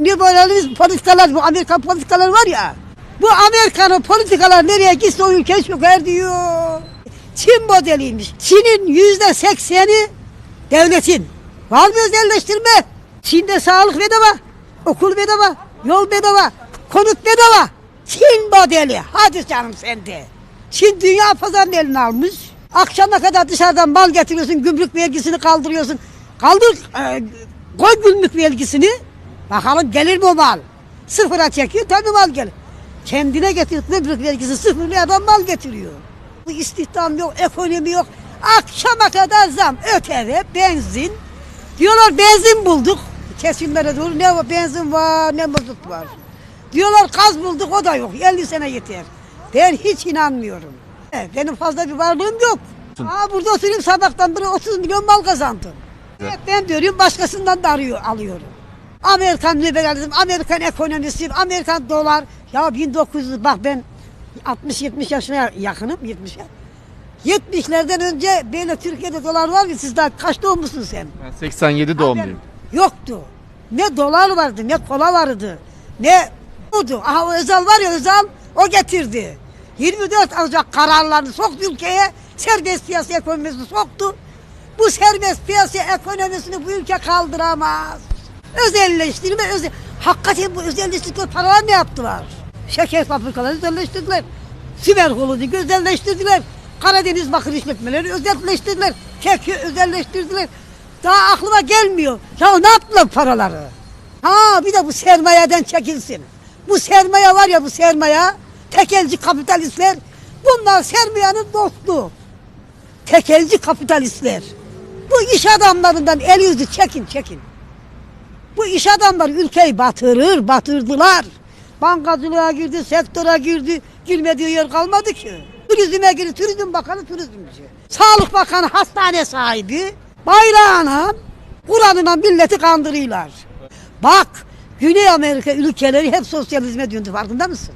Liberalizm politikalar, bu Amerikan politikaları var ya. Bu Amerika'nın politikalar nereye gitse o ülke çöker diyor. Çin modeliymiş. Çin'in yüzde sekseni devletin. Var mı özelleştirme? Çin'de sağlık bedava, okul bedava, yol bedava, konut bedava. Çin modeli. Hadi canım sen de. Çin dünya pazarını eline almış. Akşama kadar dışarıdan mal getiriyorsun, gümrük vergisini kaldırıyorsun. Kaldır, e, koy gümrük vergisini. Bakalım gelir mi o mal? Sıfıra çekiyor, tabii mal gelir. Kendine getirip gümrük vergisi sıfırlı adam mal getiriyor. Bu istihdam yok, ekonomi yok. Akşama kadar zam, öteve, benzin. Diyorlar benzin bulduk. Kesimlere doğru ne var, benzin var, ne mazot var. Diyorlar gaz bulduk, o da yok. 50 sene yeter. Ben hiç inanmıyorum. E, Benim fazla bir varlığım yok. Aa, burada oturuyorum sabahtan beri 30 milyon mal kazandım. Evet, ben diyorum başkasından da arıyor, alıyorum. Amerikan liberalizm, Amerikan ekonomisi, Amerikan dolar. Ya 1900 bak ben 60-70 yaşına yakınım 70'e. 70'lerden önce böyle Türkiye'de dolar var mı? Siz daha kaç doğmuşsun sen? Ben 87 doğumluyum. Yoktu. Ne dolar vardı, ne kola vardı, ne oldu. Aha o Özal var ya Özal, o getirdi. 24 Ocak kararlarını soktu ülkeye, serbest piyasa ekonomisini soktu. Bu serbest piyasa ekonomisini bu ülke kaldıramaz. Özelleştirme, özel... Hakikaten bu özelleştirdikleri paralar ne yaptılar? Şeker fabrikaları özelleştirdiler. Siber Holding'i özelleştirdiler. Karadeniz Bakır İşletmeleri özelleştirdiler. Keki özelleştirdiler. Daha aklıma gelmiyor. Ya ne yaptılar paraları? Ha bir de bu sermayeden çekilsin. Bu sermaye var ya bu sermaye, tekelci kapitalistler, bunlar sermayenin dostu. Tekelci kapitalistler. Bu iş adamlarından el yüzü çekin çekin. Bu iş adamları ülkeyi batırır, batırdılar. Bankacılığa girdi, sektöre girdi, girmediği yer kalmadı ki. Turizme girdi, turizm bakanı turizmci. Sağlık bakanı hastane sahibi, bayrağına, Kur'an'ına milleti kandırıyorlar. Bak, Güney Amerika ülkeleri hep sosyalizme döndü farkında mısın?